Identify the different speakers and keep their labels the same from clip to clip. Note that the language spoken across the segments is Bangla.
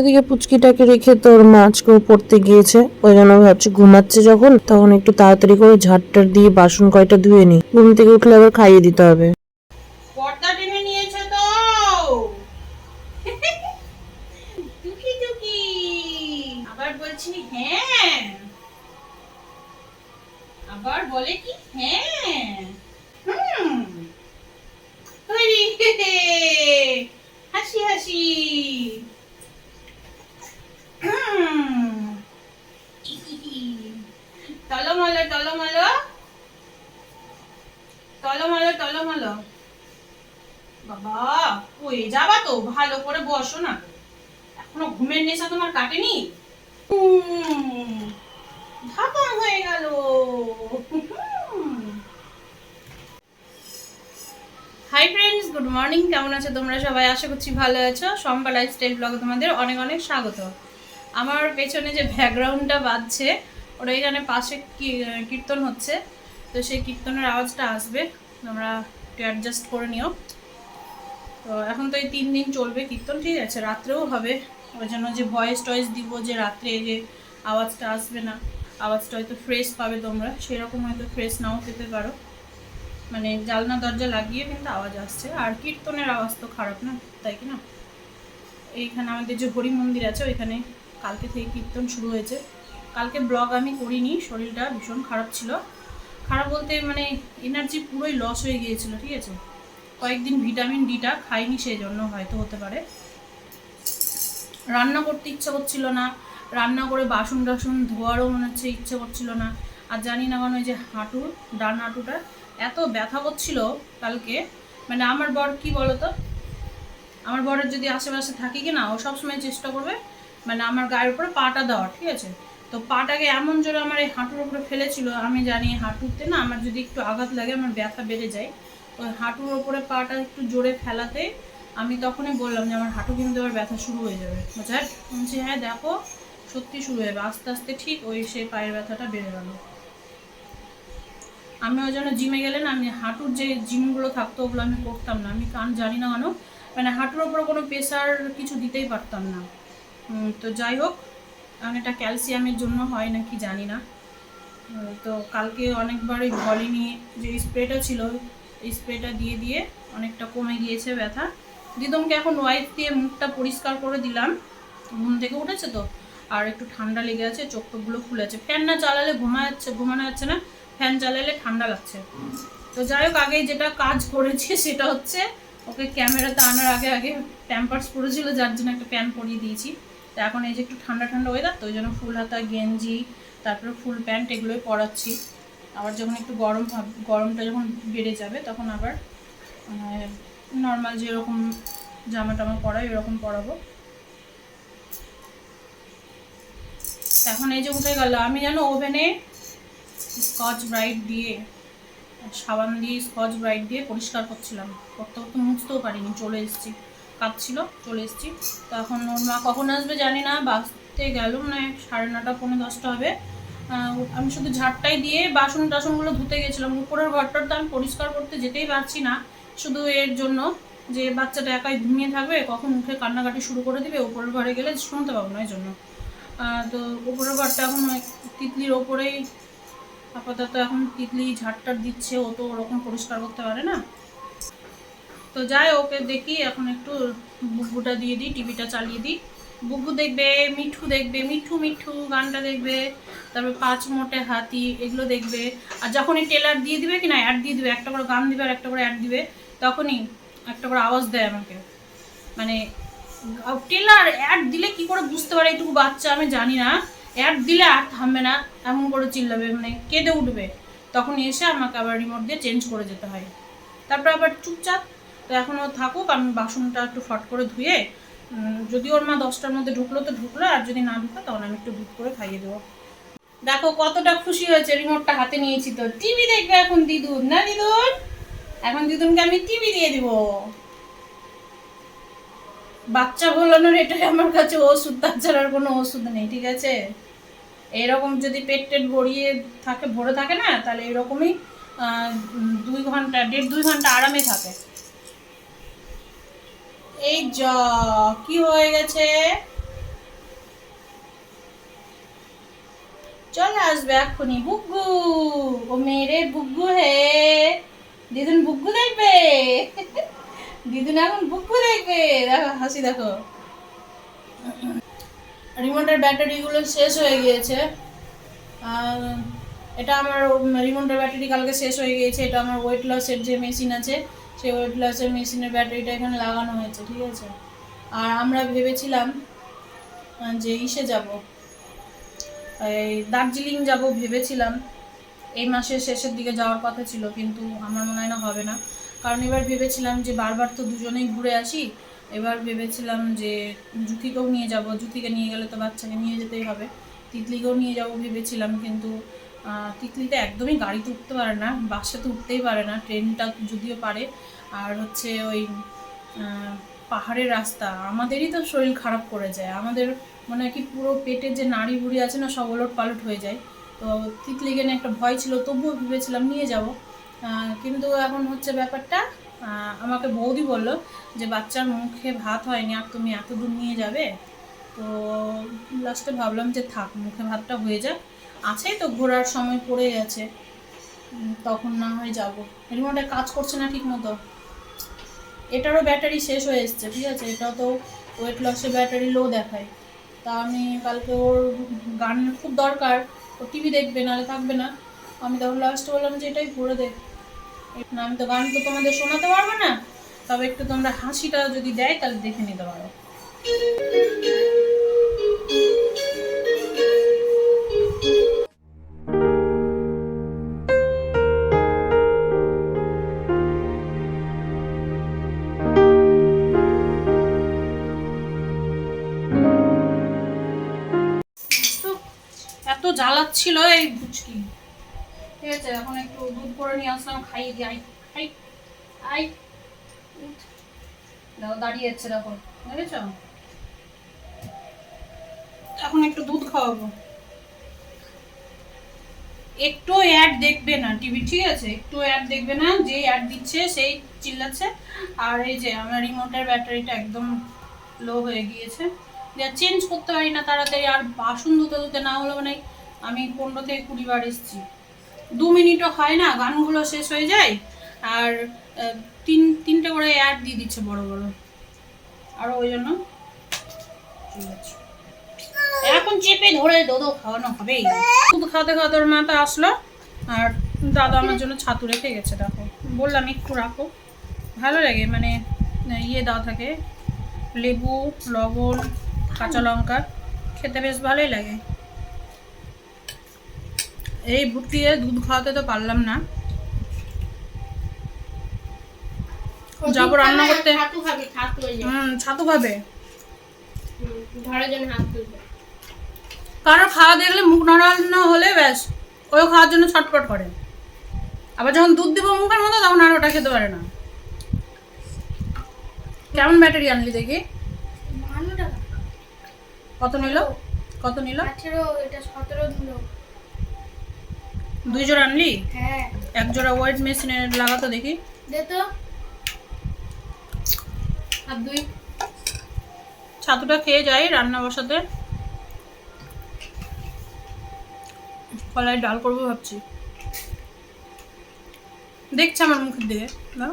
Speaker 1: এদিকে পুচকিটাকে রেখে তোর মাছকেও পড়তে গিয়েছে। ওই জন্য ভাবছি ঘুমাচ্ছে যখন, তখন একটু তাড়াতাড়ি করে ঝাড়টার দিয়ে বাসন কয়টা ধুয়ে নি। ঘুম থেকে উঠলে আবার খাইয়ে দিতে হবে।
Speaker 2: হ্যাঁ। আবার বলে কি হ্যাঁ। হুম। হাসি হাসি। টলমলো টলমলো টলমলো বাবা ওই যাবা তো? ভালো করে বসো না। এখনও ঘুমের নেশা তোমার কাটেনি? হয়ে গেল। Hi friends, good morning. কেমন আছো তোমরা সবাই? আশা করছি ভালো আছো। সম্পা লাইফস্টাইল ব্লগে তোমাদের অনেক অনেক স্বাগত। আমার পেছনে যে ব্যাকগ্রাউন্ডটা বাজছে ওটা এখানে পাশে কীর্তন হচ্ছে, তো সেই কীর্তনের আওয়াজটা আসবে, তোমরা একটু অ্যাডজাস্ট করে নিও। তো এখন তো এই তিন দিন চলবে কীর্তন, ঠিক আছে? রাত্রেও হবে। ওই জন্য যে ভয়েস টয়েস দিব যে রাত্রে যে আওয়াজটা আসবে না, আওয়াজটা হয়তো ফ্রেশ পাবে তোমরা। সেরকম হয়তো ফ্রেশ নাও পেতে পারো। মানে জালনা দরজা লাগিয়ে কিন্তু আওয়াজ আসছে। আর কীর্তনের আওয়াজ তো খারাপ না, তাই কি না? এইখানে আমাদের যে হরি মন্দির আছে, ওইখানে কালকে থেকে কীর্তন শুরু হয়েছে। কালকে ব্লগ আমি করিনি, শরীরটা ভীষণ খারাপ ছিল। খারাপ বলতে মানে এনার্জি পুরোই লস হয়ে গিয়েছিল, ঠিক আছে? কয়েকদিন ভিটামিন ডিটা খাইনি সেই জন্য হয়তো হতে পারে। রান্না করতে ইচ্ছা করছিল না, রান্না করে বাসন টাসন ধোয়ারও মনে হচ্ছে ইচ্ছে করছিল না। আর জানি না কেন ওই যে হাঁটু, ডান হাঁটুটা এত ব্যথা করছিল কালকে। মানে আমার বর কি বলতো? আমার বরের যদি আশেপাশে থাকে কি না ও সবসময় চেষ্টা করবে মানে আমার গায়ের উপরে পাটা দেওয়া ঠিক আছে? তো পাটাকে এমন জোরে আমার এই হাঁটুর উপরে ফেলেছিল, আমি জানি হাঁটুতে না আমার যদি একটু আঘাত লাগে আমার ব্যথা বেড়ে যায়। তো হাঁটুর ওপরে পাটা একটু জোরে ফেলাতে আমি তখনই বললাম যে আমার হাঁটু কিন্তু এবার ব্যথা শুরু হয়ে যাবে। হ্যাঁ বলছি হ্যাঁ দেখো, সত্যি শুরু হয়ে যাবে। আস্তে আস্তে ঠিক ওই সেই পায়ের ব্যথাটা বেড়ে গেল। আমি ওই জন্য জিমে গেলে না আমি হাঁটুর যে জিমগুলো থাকতো ওগুলো আমি করতাম না। আমি কারণ জানি না কেন মানে হাঁটুর ওপরে কোনো প্রেশার কিছু দিতেই পারতাম না। তো যাই হোক এখন এটা ক্যালসিয়ামের জন্য হয় নাকি জানি না। তো কালকে অনেকবার ওই ভলিনি যে স্প্রেটা ছিল, এই স্প্রেটা দিয়ে দিয়ে অনেকটা কমে গিয়েছে ব্যথা। দিদমকে এখন ওয়াইপ দিয়ে মুখটা পরিষ্কার করে দিলাম। ঘুম থেকে উঠেছে তো? আর একটু ঠান্ডা লেগে আছে, চোখ টোকগুলো খুলে আছে। ফ্যান না চালালে ঘুমা যাচ্ছে, ঘুমানো যাচ্ছে না, ফ্যান চালালে ঠান্ডা লাগছে। তো যাই হোক, আগে যেটা কাজ করেছি সেটা হচ্ছে, ওকে ক্যামেরাতে আনার আগে আগে প্যাম্পার্স পরেছিল, যার জন্য একটা প্যান পরিয়ে দিয়েছি। তো এখন এই যে একটু ঠান্ডা ঠান্ডা ওয়েদার তো ওই জন্য ফুল হাতা, গেঞ্জি, তারপরে ফুল প্যান্ট এগুলোই পরাচ্ছি। আবার যখন একটু গরম গরমটা যখন বেড়ে যাবে, তখন আবার নর্মাল যেরকম জামা টামা পরাই এরকম পরাবো। এখন এই যে উঠে গেল, আমি যেন ওভেনে স্কচ ব্রাইট দিয়ে, সাবান দিয়ে স্কচ ব্রাইট দিয়ে পরিষ্কার করছিলাম। করতে করতে মুছতেও পারিনি, চলে এসেছি। কাঁপছিল চলে এসেছি। তো এখন ওর মা কখন আসবে জানি না, বাসতে গেল না সাড়ে নটা, পৌনে দশটা হবে। আমি শুধু ঝাড়টাই দিয়ে বাসন টাসনগুলো ধুতে গেছিলাম। উপরের ঘরটা তো আমি পরিষ্কার করতে যেতেই পারছি না। শুধু এর জন্য যে বাচ্চাটা একাই ঘুমিয়ে থাকবে, কখন উঠে কান্নাকাটি শুরু করে দিবে, উপরের ঘরে গেলে শুনতে পাবো না, এই জন্য। তো উপরের ঘরটা এখন তিতলির ওপরেই। আপাতত এখন তিতলি ঝাড়টার দিচ্ছে, ও তো ওরকম পরিষ্কার করতে পারে না। তো যাই ওকে দেখি, এখন একটু বুব্বুটা দিয়ে দিই, টিভিটা চালিয়ে দিই। বুব্বু দেখবে, মিঠু দেখবে, মিঠু মিঠু, গানটা দেখবে, তারপরে পাঁচ মোটে হাতি, এগুলো দেখবে। আর যখনই টেলার দিয়ে দিবে কি না অ্যাড দিয়ে দিবে, একটা করে গান দিবে আর একটা করে অ্যাড দিবে, তখনই একটা করে আওয়াজ দেয় আমাকে। মানে টেলার অ্যাড দিলে কি করে বুঝতে পারে এইটুকু বাচ্চা, আমি জানি না। অ্যাড দিলে আর থামবে না, এমন করে চিল্লাবে মানে কেঁদে উঠবে। তখন এসে আমাকে আবার রিমোট দিয়ে চেঞ্জ করে যেতে হয়। তারপর আবার চুপচাপ তো এখনও থাকুক, আমি বাসনটা একটু ফট করে ধুয়ে যদি ওর মা দশটার মধ্যে ঢুকলো তো ঢুকলো, আর যদি না ঢুকে তখন আমি একটু দুধ করে খাইয়ে দেবো। দেখো কতটা খুশি হয়েছে, রিমোটটা হাতে নিয়েছি তো। টিভি দেখবে এখন দিদুন, না দিদুন? এখন দিদুনকে আমি টিভি দিয়ে দিব। বাচ্চা ভোলানোর এটাই আমার কাছে ওষুধ তাছাড়া আর কোনো ওষুধ নেই, ঠিক আছে? এরকম যদি পেট টেট ভরিয়ে থাকে, ভরে থাকে না, তাহলে এরকমই দুই ঘণ্টা, দেড় দুই ঘণ্টা আরামে থাকে। এই জ, কি হয়ে গেছে? চলে আসবে এক্ষুনি বুগ্গু ও মেরে বুগ্গু হে। দিদুন বুগ্গু দেখবে? দিদুন এখন বুগ্গু দেখবে। দেখো, হাসি দেখো। রিমোটের ব্যাটারিগুলো শেষ হয়ে গিয়েছে। এটা আমার, রিমোটের ব্যাটারি কালকে শেষ হয়ে গিয়েছে। এটা আমার ওয়েট লসের যে মেশিন আছে সেই ওয়েট লসের মেশিনের ব্যাটারিটা এখানে লাগানো হয়েছে, ঠিক আছে? আর আমরা ভেবেছিলাম যে ইসে যাব। এই দার্জিলিং যাব ভেবেছিলাম। এই মাসের শেষের দিকে যাওয়ার কথা ছিল, কিন্তু আমার মনে হয় না হবে না। কারণ এবার ভেবেছিলাম যে বারবার তো দুজনেই ঘুরে আসি। এবার ভেবেছিলাম যে জুথিকেও নিয়ে যাব, জুথিকে নিয়ে গেলে তো বাচ্চাকে নিয়ে যেতেই হবে। তিতলিকেও নিয়ে যাব ভেবেছিলাম, কিন্তু তিতলিতে একদমই গাড়িতে উঠতে পারে না বাসে তো উঠতেই পারে না, ট্রেনটা যদিও পারে। আর হচ্ছে ওই পাহাড়ের রাস্তা, আমাদেরই তো শরীর খারাপ করে যায়। আমাদের মানে কি পুরো পেটের যে নাড়ি বুড়ি আছে না, সব ওলট পালট হয়ে যায়। তো তিতলিকে নিয়ে একটা ভয় ছিল, তবুও ভেবেছিলাম নিয়ে যাব। কিন্তু এখন হচ্ছে ব্যাপারটা আমাকে বৌদি বলল যে, বাচ্চার মুখে ভাত হয়নি, আর তুমি এত দূর নিয়ে যাবে? তো লাস্টে ভাবলাম যে, থাক, মুখে ভাতটা হয়ে যাক। আছেই তো, ঘোরার সময় পড়ে গেছে। তখন না হয় যাব। রিমোটে কাজ করছে না ঠিক মতো এটারও ব্যাটারি শেষ হয়ে এসছে, ঠিক আছে? এটা তো ওয়েট লসের ব্যাটারি লো দেখায়। তা আমি কালকে ওর গান খুব দরকার, ও টিভি দেখবে, নাহলে থাকবে না। আমি তখন লাস্টে বললাম যে এটাই করে দে। না, আমি তো গান তো তোমাদের শোনাতে পারব না। তবে একটু তোমরা হাসিটা যদি দেয়, তাহলে দেখে নিতে পারো। জ্বালাচ্ছিল এই বুচকি ঠিক আছে, এখন একটু দুধ করে নিয়ে আসলাম, খাইয়ে দিই। আই আই আই দাঁড়িয়ে যাচ্ছে দেখো। বুঝেছ এখন একটু দুধ খাওয়াবো। একটু অ্যাড দেখবে না, টিভি, ঠিক আছে? একটু অ্যাড দেখবে না, যে অ্যাড দিচ্ছে, সেই চিল্লাচ্ছে। আর এই যে আমার রিমোটের ব্যাটারিটা একদম লো হয়ে গিয়েছে। যা চেঞ্জ করতে পারি না তাড়াতাড়ি, আর বাসন ধুতে ধুতে না হলে মানে আমি পনেরো থেকে কুড়ি বার এসেছি। দু মিনিটও হয় না, গানগুলো শেষ হয়ে যায় আর তিন, তিনটে করে অ্যাড দিয়ে দিচ্ছে বড় বড়। আরও ওই জন্য। এখন চেপে ধরে দোদো খাওয়ানো হবেই। দুধ খাওয়াতে খাওয়াতে ওর মাথা আসলো আর দাদা আমার জন্য ছাতু রেখে গেছে, দেখো। বললাম, একটু রাখো। ভালো লাগে মানে ইয়ে দেওয়া থাকে। লেবু, লবণ, কাঁচা লঙ্কা, খেতে বেশ ভালোই লাগে। এই ভুটকিয়ে দুধ খাওয়াতে তো পারলাম না। যাব রান্না করতে।
Speaker 3: ছাতু খাবি ছাতু
Speaker 2: খাবে। কারও খাওয়া দেখলে মুখ নড়ানো হলে ব্যাস ওই খাওয়ার জন্য ছটপট করে। আবার যখন দুধ দিব মুখের মতো তখন আর ওটা খেতে পারে না। কেমন ব্যাটারি আনলি দেখি? কত নিল? কত নিল?
Speaker 3: আঠেরো এটা সতেরো দিল
Speaker 2: দুই জোড়া আনলি?
Speaker 3: হ্যাঁ।
Speaker 2: এক জোড়া ওয়েট মেশিনে লাগাতো দেখি।
Speaker 3: দে তো। আর দুই।
Speaker 2: ছাতুটা খেয়ে যাই রান্না বসাতে। কলাই ডাল করব ভাবছি। দেখছে আমার মুখের দিকে না?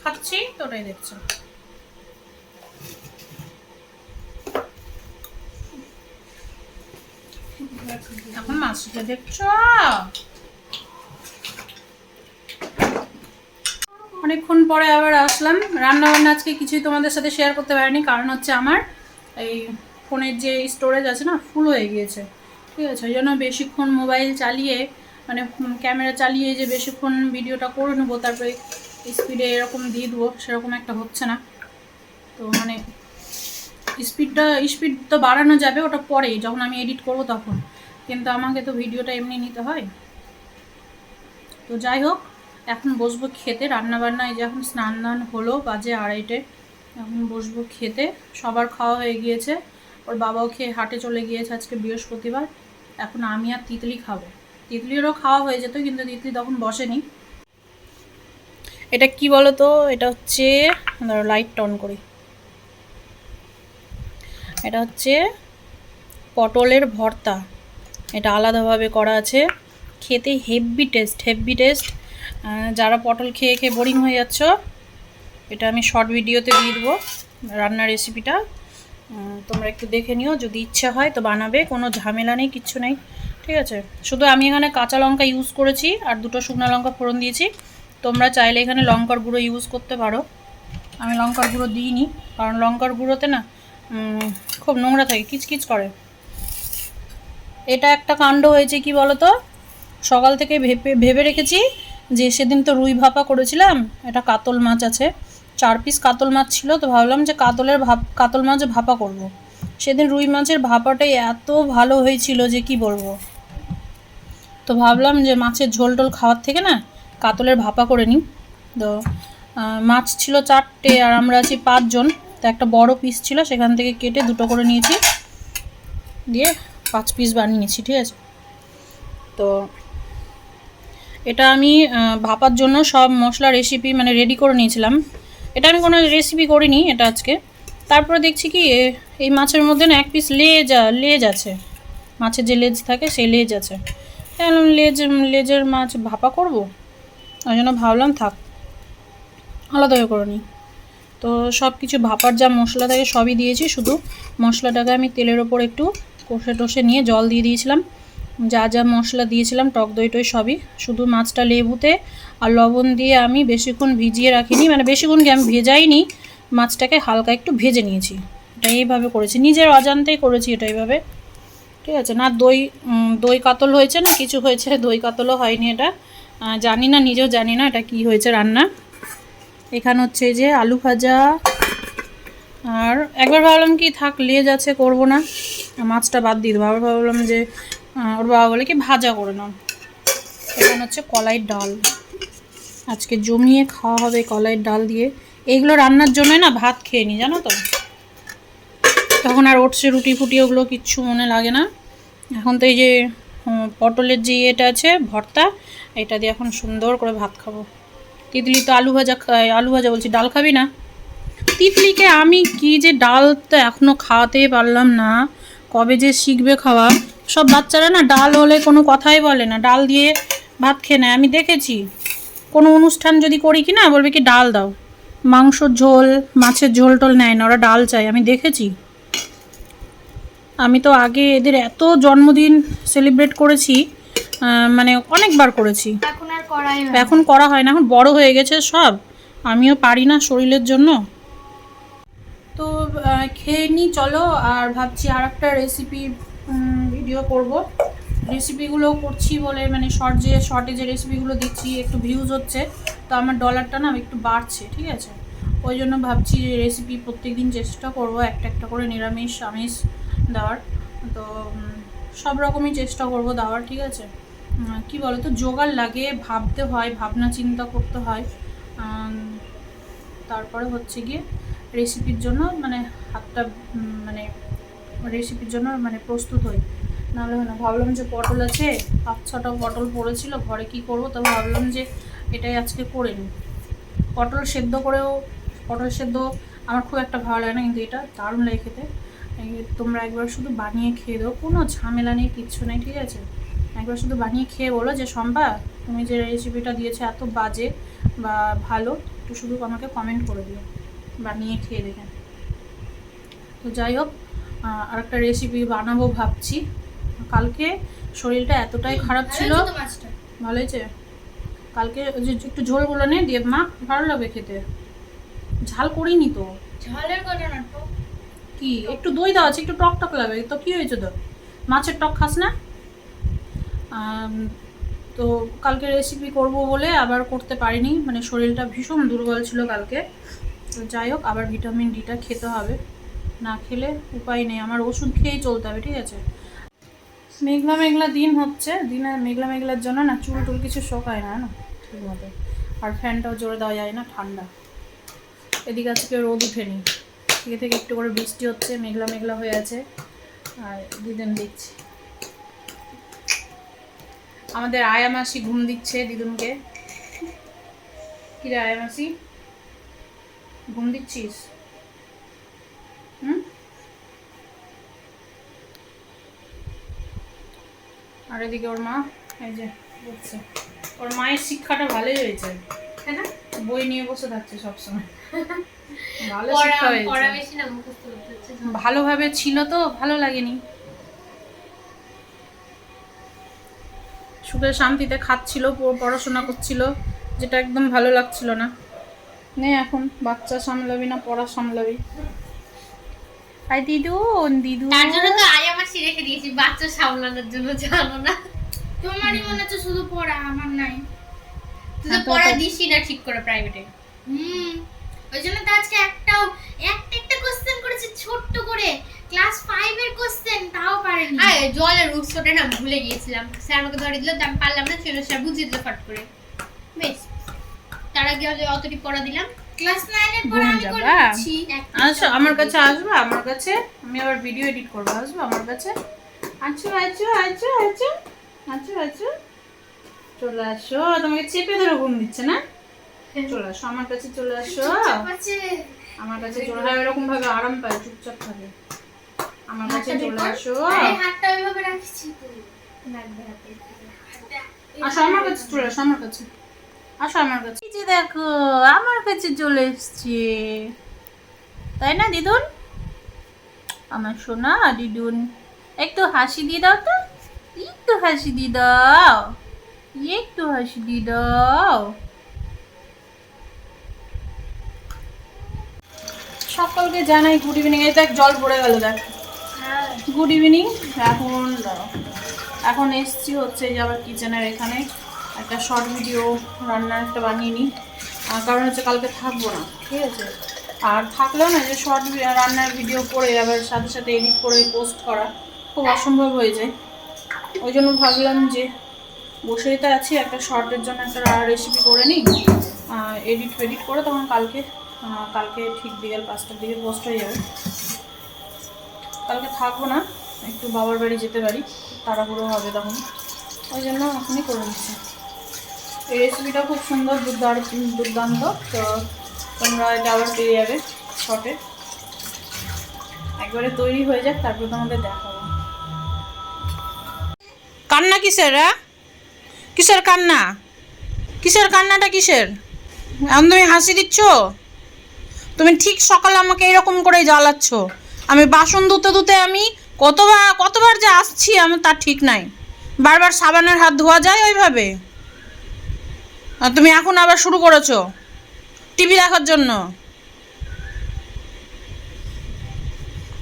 Speaker 2: খাচ্ছি তো ওটাই দেখছ। এখন মাছটা দেখছ? অনেকক্ষণ পরে আবার আসলাম। রান্না বান্না আজকে কিছুই তোমাদের সাথে শেয়ার করতে পারিনি, কারণ হচ্ছে আমার এই ফোনের যে স্টোরেজ আছে না ফুল হয়ে গিয়েছে। ঠিক আছে, ওই জন্য বেশিক্ষণ মোবাইল চালিয়ে মানে ক্যামেরা চালিয়ে যে বেশিক্ষণ ভিডিওটা করে নেব, তারপরে স্পিডে এরকম দিয়ে দেবো, সেরকম একটা হচ্ছে না। তো মানে স্পিডটা স্পিড তো বাড়ানো যাবে, ওটা পরে যখন আমি এডিট করব তখন। কিন্তু আমাকে তো ভিডিওটা এমনি নিতে হয়। তো যাই হোক, এখন বসবো খেতে রান্না বান্না এই যে এখন স্নান দান হলো, বাজে আড়াইটে। এখন বসবো খেতে, সবার খাওয়া হয়ে গিয়েছে। ওর বাবাও খেয়ে হাটে চলে গিয়েছে আজকে বৃহস্পতিবার। এখন আমি আর তিতলি খাব। তিতলিরও খাওয়া হয়ে যেত, কিন্তু তিতলি তখন বসেনি। এটা কি বলো তো এটা হচ্ছে, ধরো লাইট টন করি। এটা হচ্ছে পটলের ভর্তা। এটা আলাদাভাবে করা আছে। খেতে হেভি টেস্ট হেভি টেস্ট যারা পটল খেয়ে খেয়ে বোরিং হয়ে যাচ্ছ, এটা আমি শর্ট ভিডিওতে দিয়ে দেবো রান্নার রেসিপিটা তোমরা একটু দেখে নিও, যদি ইচ্ছা হয় তো বানাবে, কোনো ঝামেলা নেই, কিচ্ছু নেই। ঠিক আছে? শুধু আমি এখানে কাঁচা লঙ্কা ইউজ করেছি আর দুটো শুকনো লঙ্কা ফোড়ন দিয়েছি। তোমরা চাইলে এখানে লঙ্কার গুঁড়ো ইউজ করতে পারো। আমি লঙ্কার গুঁড়ো দিইনি, কারণ লঙ্কার গুঁড়োতে না খুব নোংরা থাকে, কিচকিচ করে। এটা একটা কাণ্ড হয়েছে কি বলতো? সকাল থেকে ভেবে ভেবে রেখেছি যে সেদিন তো রুই ভাপা করেছিলাম এটা কাতল মাছ আছে, চার পিস কাতল মাছ ছিল, তো ভাবলাম যে কাতলের ভাপ, কাতল মাছ ভাপা করব। সেদিন রুই মাছের ভাপাটাই এত ভালো হয়েছিল যে কি বলব? তো ভাবলাম যে মাছের ঝোল টোল খাওয়ার থেকে না কাতলের ভাপা করে নিই। তো মাছ ছিল চারটে আর আমরা আছি পাঁচজন, তো একটা বড় পিস ছিল, সেখান থেকে কেটে দুটো করে নিয়েছি। দিয়ে পাঁচ পিস বানিয়েছি ঠিক আছে? তো এটা আমি ভাপার জন্য সব মশলা রেসিপি মানে রেডি করে নিয়েছিলাম। এটা আমি কোনো রেসিপি করিনি এটা আজকে। তারপরে দেখছি কি এই মাছের মধ্যে না এক পিস লেজ লেজ আছে। মাছের যে লেজ থাকে সেই লেজ আছে। লেজ, লেজের মাছ ভাপা করব? ওই জন্য ভাবলাম থাক, আলাদা করে নিই। তো সব কিছু ভাপার যা মশলা থাকে সবই দিয়েছি, শুধু মশলাটাকে আমি তেলের ওপর একটু কষে টষে নিয়ে জল দিয়ে দিয়েছিলাম। যা যা মশলা দিয়েছিলাম, টক দই টই সবই। শুধু মাছটা লেবুতে আর লবণ দিয়ে আমি বেশিক্ষণ ভিজিয়ে রাখিনি। মানে বেশিক্ষণ কি আমি ভেজাইনি, মাছটাকে হালকা একটু ভেজে নিয়েছি। এটা এইভাবে করেছি। নিজের অজান্তেই করেছি এটা এইভাবে। ঠিক আছে? না, দই দই কাতল হয়েছে না কিছু হয়েছে? দই কাতলও হয়নি এটা। জানি না, নিজেও জানি না এটা কি হয়েছে রান্না। এখানে হচ্ছে যে আলু ভাজা আর একবার ভাবলাম কি, থাক, লেজ আছে, করব না। মাছটা বাদ দিয়ে দেবো। আবার ভাবলাম যে ওর বাবা বলে কি, ভাজা করে নাও। এখানে হচ্ছে কলাইয়ের ডাল। আজকে জমিয়ে খাওয়া হবে কলাইয়ের ডাল দিয়ে। এইগুলো রান্নার জন্য না ভাত খেয়ে নি, জানো তো? তখন আর ওটসে রুটি ফুটি ওগুলো কিচ্ছু মনে লাগে না। এখন তো এই যে পটলের যে ইয়েটা আছে, ভর্তা, এটা দিয়ে এখন সুন্দর করে ভাত খাব। তিতলি তো আলু ভাজা আলু ভাজা বলছি, ডাল খাবি না? তিতলিকে আমি কি যে ডাল তো এখনও খাওয়াতেই পারলাম না। কবে যে শিখবে খাওয়া। সব বাচ্চারা না ডাল হলে কোনো কথাই বলে না। ডাল দিয়ে ভাত খেয়ে নেয়। আমি দেখেছি। কোনো অনুষ্ঠান যদি করি কি না বলবে কি ডাল দাও। মাংসর ঝোল মাছের ঝোল টোল নেয় না। ওরা ডাল চায়। আমি দেখেছি। আমি তো আগে এদের এত জন্মদিন সেলিব্রেট করেছি মানে অনেকবার করেছি।
Speaker 3: এখন।
Speaker 2: এখন করা হয় না। এখন বড় হয়ে গেছে সব। আমিও পারি না শরীরের জন্য। খেয়ে নিই চলো, আর ভাবছি আর একটা রেসিপি ভিডিও করব। রেসিপিগুলো করছি বলে মানে শর্ট যে শর্টে যে রেসিপিগুলো দিচ্ছি, একটু ভিউজ হচ্ছে, তো আমার ডলারটা না একটু বাড়ছে, ঠিক আছে? ওই জন্য ভাবছি যে রেসিপি প্রত্যেক দিন চেষ্টা করব, একটা একটা করে নিরামিষ, আমিষ দেওয়ার। তো সব রকমই চেষ্টা করব দেওয়ার, ঠিক আছে? কি বলো তো জোগাড় লাগে, ভাবতে হয়, ভাবনা চিন্তা করতে হয়। তারপরে হচ্ছে গিয়ে রেসিপির জন্য মানে হাতটা মানে রেসিপির জন্য মানে প্রস্তুত হই। নাহলে হয় না, ভাবলাম যে পটল আছে, পাঁচ ছটা পটল পড়েছিল, ঘরে কি করব? তবে ভাবলাম যে এটাই আজকে করে নিই। পটল সেদ্ধ করেও, পটল সেদ্ধ আমার খুব একটা ভালো লাগে না, কিন্তু এটা দারুণ লাগে খেতে। তোমরা একবার শুধু বানিয়ে খেয়ে দাও, কোনো ঝামেলা নেই, কিচ্ছু নেই, ঠিক আছে? একবার শুধু বানিয়ে খেয়ে বলো যে, শম্পা, তুমি যে রেসিপিটা দিয়েছ এত বাজে বা ভালো একটু শুধু আমাকে কমেন্ট করে দিও। বানিয়ে খেয়ে দেখে তো যাই হোক আর একটা রেসিপি বানাবো ভাবছি। কালকে শরীরটা এতটাই খারাপ ছিল।
Speaker 3: ভালো
Speaker 2: হয়েছে কালকে একটু ঝোলগুলো নে দিয়ে মা ভালো লাগবে খেতে। ঝাল করিনি তো।
Speaker 3: ঝালের কথা না তো।
Speaker 2: কি একটু দই দেওয়া আছে একটু টক টক লাগবে তো কি হয়েছে তো মাছের টক খাস না? তো কালকে রেসিপি করব বলে আবার করতে পারিনি। মানে শরীরটা ভীষণ দুর্বল ছিল কালকে। তো যাই হোক, আবার ভিটামিন ডিটা খেতে হবে। না খেলে উপায় নেই, আমার ওষুধ খেয়েই চলতে হবে, ঠিক আছে? মেঘলা মেঘলা দিন হচ্ছে, দিনে মেঘলা মেঘলার জন্য না চুল টুল কিছু শোকায় না না ঠিক মতো। আর ফ্যানটাও জোরে দেওয়া যায় না, ঠান্ডা। এদিকে আজকে রোদ উঠেনি। থেকে থেকে একটু করে বৃষ্টি হচ্ছে, মেঘলা মেঘলা হয়ে আছে। আর দিদুন দেখছি। আমাদের আয়া মাসি ঘুম দিচ্ছে দিদুনকে। কিরে আয়া মাসি ঘুম দিচ্ছিস? আর এদিকে ওর মা এই যে বলছে ওর মায়ের শিক্ষাটা ভালোই হয়েছে বই নিয়ে বসে থাকছে সবসময়। ভালোভাবে ছিল তো ভালো লাগেনি। সুখে শান্তিতে খাচ্ছিল পড়াশোনা করছিল যেটা একদম ভালো লাগছিল না। নে এখন বাচ্চা সামলাবি না পড়া সামলাবি। আই দিদুন দিদু
Speaker 3: তার জন্য তো আজ আমার সি রেখে দিয়েছি বাচ্চা সামলানোর জন্য জানো না। তোমারই মনে হচ্ছে শুধু পড়া আমার নাই। তুই তো
Speaker 2: হ্যাঁ,
Speaker 3: পড়া দিসই না ঠিক করে প্রাইভেটে হুম ওই জন্য তো আজকে একটাও একটা একটা কোশ্চেন করেছে ছোট্ট করে। ক্লাস ফাইভ এর কোশ্চেন তাও পারেনি। আরে জলের উৎসটা না ভুলে গিয়েছিলাম। স্যার আমাকে ধরে দিল আমি পারলাম না সেটা স্যার বুঝিয়ে দিল ফট করে। বেশ। আগে অতটি পড়া দিলাম। ক্লাস নাইনের পড়া
Speaker 2: ঘুম
Speaker 3: আমি করে দিচ্ছি।
Speaker 2: আচ্ছা আমার কাছে আসবে? আমার কাছে? আমি আবার ভিডিও এডিট করব আসবে আমার কাছে? আচ্ছা আচ্ছা আচ্ছা আচ্ছা আচ্ছা আচ্ছা। চলে আসো। তোমাকে চেপে ধরে ঘুম দিচ্ছে না? চলে আসো আমার কাছে চলে আসো। আমার কাছে চলে হয় এরকম ভাবে আরাম পায় চুপচাপ থাকে। আমার কাছে চলে আসো।
Speaker 3: আরে হাতটা ওইভাবে রাখছি
Speaker 2: আসো আমার কাছে চলে আসো আমার কাছে। আসো আমার কাছে। এই দেখো আমার কাছে চলে এসছে। তাই না দিদুন? আমার সোনা দিদুন একটু হাসি দিয়ে দাও তো। একটু হাসি দিয়ে দাও। একটু হাসি দিয়ে দাও। সকলকে জানাই গুড ইভিনিং এই দেখ জল পড়ে গেল দেখ।
Speaker 3: হ্যাঁ।
Speaker 2: গুড ইভিনিং এখন এখন এসছি হচ্ছে যে আবার কিচেনের এখানে। একটা শর্ট ভিডিও রান্নার একটা বানিয়ে নিই। কারণ হচ্ছে কালকে থাকব না, ঠিক আছে? আর থাকলেও না যে শর্ট রান্নার ভিডিও করে আবার সাথে সাথে এডিট করে পোস্ট করা খুব অসম্ভব হয়ে যায়। ওই জন্য ভাবলাম যে বসেই তো আছি, একটা শর্টের জন্য একটা রেসিপি করে নিই। এডিট ফেডিট করে তখন কালকে কালকে ঠিক বিকেল পাঁচটার দিকে পোস্ট হয়ে যাবে। কালকে থাকব না, একটু বাবার বাড়ি যেতে পারি, তাড়াহুড়ো হবে তখন। ওই জন্য এখনই করে নিচ্ছি। রেসিপিটা খুব সুন্দর দুর্দান্ত। তো তোমরা এটা আবার পেয়ে যাবে শর্টে একবারে তৈরি হয়ে যাক, তারপর তোমাদের দেখাবো। কান্না কিসের হ্যাঁ? কিসের কান্না? কিসের কান্নাটা কিসের? এখন তুমি হাসি দিচ্ছ? তুমি ঠিক সকালে আমাকে এরকম করেই জ্বালাচ্ছ। আমি বাসন ধুতে ধুতে আমি কতবার কতবার যে আসছি আমার তার ঠিক নাই। বারবার সাবানের হাত ধোয়া যায় ওইভাবে? আর তুমি এখন আবার শুরু করেছ টিভি দেখার জন্য।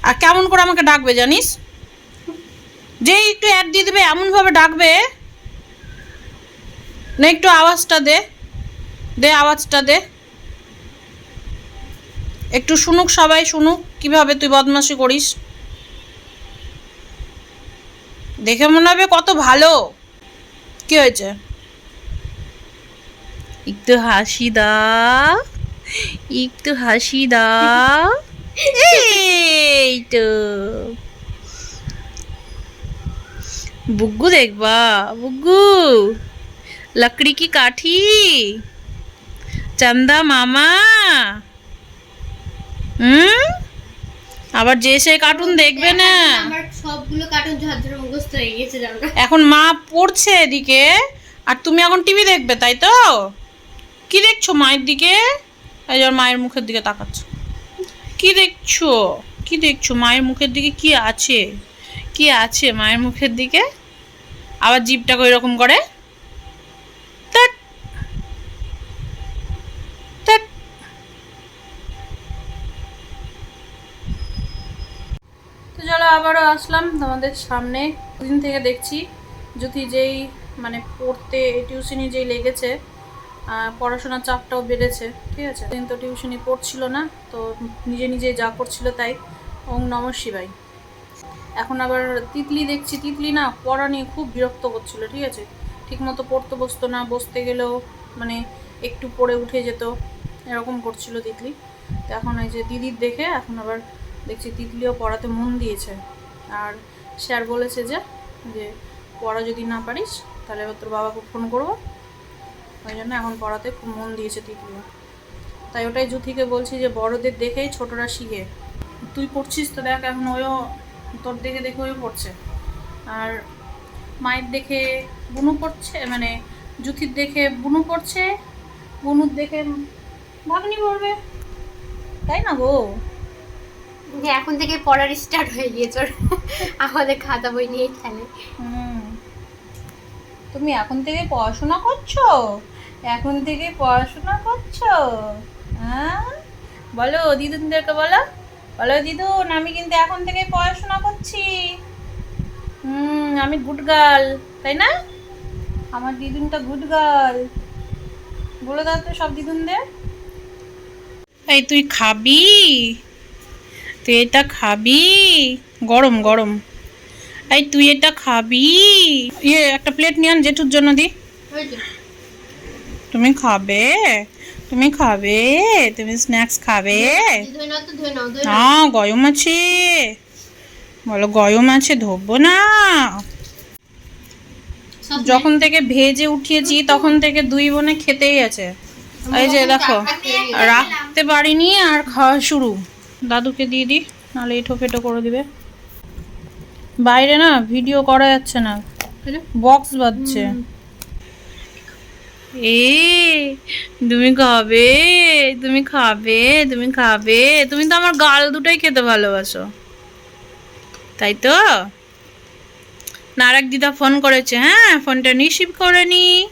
Speaker 2: আর কেমন করে আমাকে ডাকবে জানিস? যেই একটু অ্যাড দিয়ে দেবে, এমনভাবে ডাকবে। না একটু আওয়াজটা দে। দে আওয়াজটা দে। একটু শুনুক সবাই, শুনুক কীভাবে তুই বদমাশি করিস। দেখে মনে হবে কত ভালো। কি হয়েছে? একটু হাসি দাও। একটু হাসি দাও। এই তো। বুগ্গু দেখবা বুগ্গু। লকড়ি কি কাঠি? চন্দা মামা। হুম? আবার যে সে কার্টুন দেখবে না।
Speaker 3: আমার সবগুলো কার্টুন ঝরঝরে মুখস্থ হয়ে গেছে না
Speaker 2: এখন মা পড়ছে এদিকে আর তুমি এখন টিভি দেখবে তাই তো? কি দেখছ মায়ের দিকে? এই মায়ের মুখের দিকে তাকাচ্ছ। কি দেখছ? কি দেখছ? মায়ের মুখের দিকে কি আছে? কি আছে মায়ের মুখের দিকে? আবার জিভটাকে এরকম করে। ধ্যাৎ। ধ্যাৎ। তো চলো আবারও আসলাম তোমাদের সামনে। দিন থেকে দেখছি যদি যেই মানে পড়তে টিউশনি যেই লেগেছে আহ, পড়াশোনার চাপটাও বেড়েছে ঠিক আছে? দিন তো টিউশনি পড়ছিল না তো নিজে নিজে যা করছিল তাই। ওং নম শিবাই এখন আবার তিতলি দেখছি তিতলি না পড়া নিয়ে খুব বিরক্ত করছিল ঠিক আছে? ঠিকমতো পড়তে বসতো না বসতে গেলেও মানে একটু পড়ে উঠে যেত এরকম করছিল তিতলি। তো এখন এই যে দিদির দেখে এখন আবার দেখছি তিতলিও পড়াতে মন দিয়েছে। আর স্যার বলেছে যে যে পড়া যদি না পারিস তাহলে তোর বাবাকে ফোন করব। ওই জন্য এখন পড়াতে খুব মন দিয়েছে তিতলিও তাই ওটাই জুথিকে বলছি যে বড়দের দেখেই ছোটরা শিখে। তুই পড়ছিস তো দেখ এখন ওইও তোর দেখে দেখে ওই পড়ছে। আর মায়ের দেখে বুনু পড়ছে মানে জুথির দেখে বুনু পড়ছে বুনুর দেখে ভাগ্নি পড়বে। তাই না গো?
Speaker 3: যে এখন থেকে পড়ার স্টার্ট হয়ে গিয়েছে। আমাদের খাতা বই নিয়ে খেলে।
Speaker 2: হুম। তুমি এখন থেকে পড়াশোনা করছ? এখন থেকে পড়াশোনা করছ? হ্যাঁ? বলো দিদুনদেরকে বলো। বলো দিদুন আমি কিন্তু এখন থেকে পড়াশোনা করছি। হুম আমি গুড গার্ল তাই না? আমার দিদুনটা গুড গার্ল বলে দাও তো সব দিদুনদের। এই তুই খাবি? তুই এটা খাবি? গরম গরম। এই তুই এটা খাবি? ইয়ে একটা প্লেট নিয়ে আন জেঠুর জন্য দি। তুমি খাবে? তুমি খাবে? তুমি স্ন্যাক্স খাবে? না গয়ম আছে। বলো গয়ম আছে ধরবো না। যখন থেকে ভেজে উঠিয়েছি তখন থেকে দুই বোনে খেতেই আছে। এই যে দেখো রাখতে পারিনি আর খাওয়া শুরু। দাদুকে দিয়ে দিই নাহলে এঠো ফেটো করে দিবে। বাইরে না ভিডিও করা যাচ্ছে না। বক্স বাজছে। এ, তুমি খাবে তুমি খাবে তুমি খাবে, তুমি তো আমার গাল দুটোই খেতে ভালোবাসো। তাই তো? না আরেক দিদা ফোন করেছে হ্যাঁ ফোনটা রিসিভ করে নি।